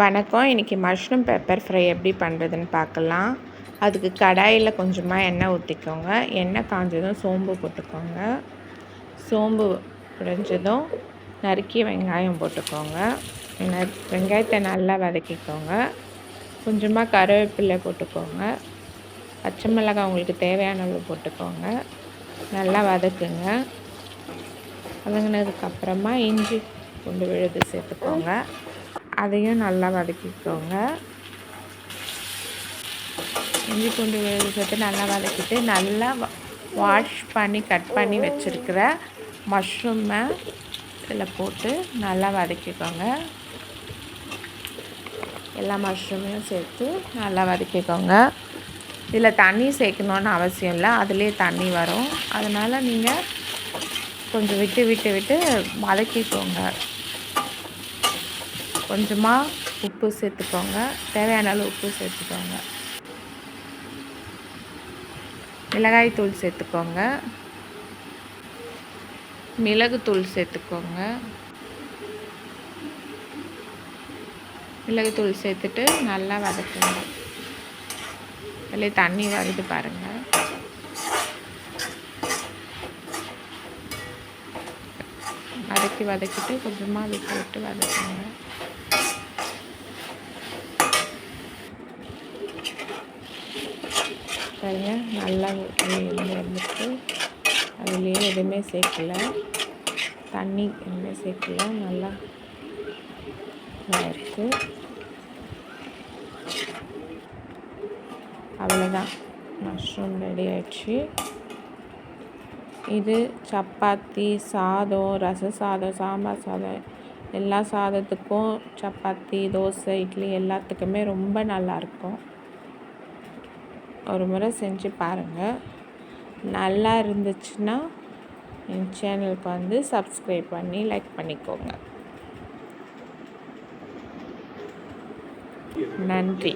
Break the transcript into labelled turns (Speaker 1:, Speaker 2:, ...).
Speaker 1: வணக்கம். இன்றைக்கி mushroom pepper fry எப்படி பண்ணுறதுன்னு பார்க்கலாம். அதுக்கு கடாயில் கொஞ்சமாக எண்ணெய் ஊற்றிக்கோங்க எண்ணெய் காஞ்சதும் சோம்பு போட்டுக்கோங்க. சோம்பு உடைஞ்சதும் நறுக்கி வெங்காயம் போட்டுக்கோங்க. வெங்காயத்தை நல்லா வதக்கிக்கோங்க. கொஞ்சமாக கருவேப்பிலை போட்டுக்கோங்க. பச்சை மிளகாய் உங்களுக்கு தேவையான அளவு போட்டுக்கோங்க. நல்லா வதக்குங்க. வதங்கினதுக்கப்புறமா இஞ்சி பூண்டு விழுது சேர்த்துக்கோங்க. அதையும் நல்லா வதக்கிக்கோங்க. இஞ்சி பூண்டு சேர்த்து நல்லா வதக்கிட்டு நல்லா வாஷ் பண்ணி கட் பண்ணி வச்சுருக்கிற மஷ்ரூமை இதில் போட்டு நல்லா வதக்கிக்கோங்க. எல்லா மஷ்ரூமையும் சேர்த்து நல்லா வதக்கிக்கோங்க. இதில் தண்ணி சேர்க்கணுன்னு அவசியம் இல்லை. அதுலேயே தண்ணி வரும். அதனால் நீங்கள் கொஞ்சம் விட்டு விட்டு விட்டு வதக்கிக்கோங்க. கொஞ்சமாக உப்பு சேர்த்துக்கோங்க. தேவையான அளவு உப்பு சேர்த்துக்கோங்க. மிளகாய் தூள் சேர்த்துக்கோங்க. மிளகுத்தூள் சேர்த்துக்கோங்க. மிளகுத்தூள் சேர்த்துட்டு நல்லா வதக்குங்க. வெளியே தண்ணி வருது பாருங்கள் வதக்கி வதக்கிட்டு கொஞ்சமாக விட்டு விட்டு வதக்குங்க. பாருங்க நல்லா வந்துட்டு அதுலேயே எதுவுமே சேர்க்கல. தண்ணி எதுவுமே சேர்க்கல. நல்லா இருக்குது அவ்வளோதான் மஷ்ரூம் ரெடி ஆயிடுச்சு. இது சப்பாத்தி சாதம் ரச சாதம் சாம்பார் சாதம். எல்லா சாதத்துக்கும் சப்பாத்தி தோசை இட்லி எல்லாத்துக்குமே ரொம்ப நல்லாயிருக்கும். ஒரு முறை செஞ்சு பாருங்கள் நல்லா இருந்துச்சுன்னா என் சேனலுக்கு வந்து சப்ஸ்கிரைப் பண்ணி லைக் பண்ணிக்கோங்க. நன்றி.